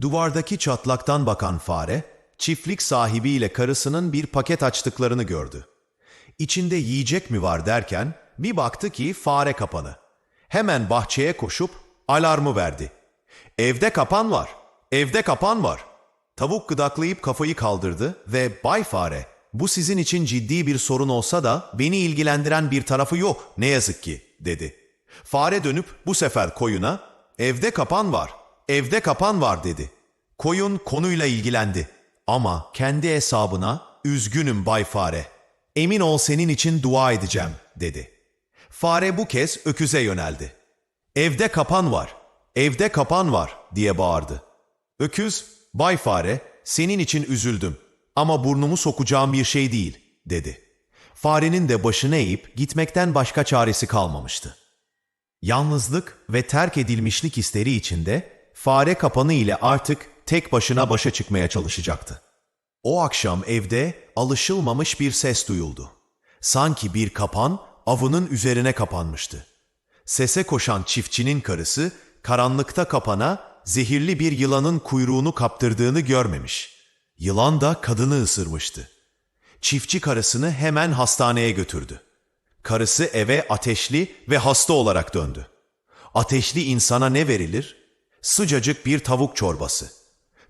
Duvardaki çatlaktan bakan fare, çiftlik sahibiyle karısının bir paket açtıklarını gördü. İçinde yiyecek mi var derken bir baktı ki fare kapanı. Hemen bahçeye koşup alarmı verdi. Evde kapan var, evde kapan var. Tavuk gıdaklayıp kafayı kaldırdı ve Bay Fare, bu sizin için ciddi bir sorun olsa da beni ilgilendiren bir tarafı yok ne yazık ki, dedi. Fare dönüp bu sefer koyuna, evde kapan var, evde kapan var dedi. Koyun konuyla ilgilendi ama kendi hesabına, üzgünüm Bay Fare, emin ol senin için dua edeceğim, dedi. Fare bu kez öküze yöneldi. Evde kapan var, evde kapan var diye bağırdı. Öküz, Bay Fare, senin için üzüldüm ama burnumu sokacağım bir şey değil, dedi. Farenin de başını eğip gitmekten başka çaresi kalmamıştı. Yalnızlık ve terk edilmişlik hisleri içinde fare kapanı ile artık tek başına başa çıkmaya çalışacaktı. O akşam evde alışılmamış bir ses duyuldu. Sanki bir kapan avının üzerine kapanmıştı. Sese koşan çiftçinin karısı karanlıkta kapana zehirli bir yılanın kuyruğunu kaptırdığını görmemiş. Yılan da kadını ısırmıştı. Çiftçi karısını hemen hastaneye götürdü. Karısı eve ateşli ve hasta olarak döndü. Ateşli insana ne verilir? Sıcacık bir tavuk çorbası.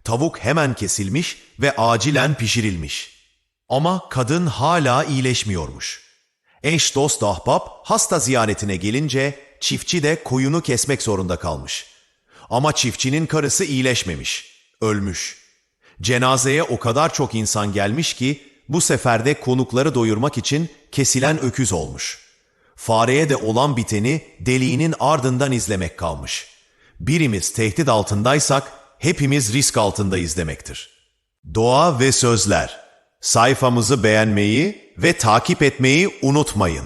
Tavuk hemen kesilmiş ve acilen pişirilmiş. Ama kadın hala iyileşmiyormuş. Eş dost ahbap hasta ziyaretine gelince çiftçi de koyunu kesmek zorunda kalmış. Ama çiftçinin karısı iyileşmemiş, ölmüş. Cenazeye o kadar çok insan gelmiş ki bu sefer de konukları doyurmak için kesilen öküz olmuş. Fareye de olan biteni deliğinin ardından izlemek kalmış. Birimiz tehdit altındaysak hepimiz risk altındayız demektir. Doğa ve sözler. Sayfamızı beğenmeyi ve takip etmeyi unutmayın.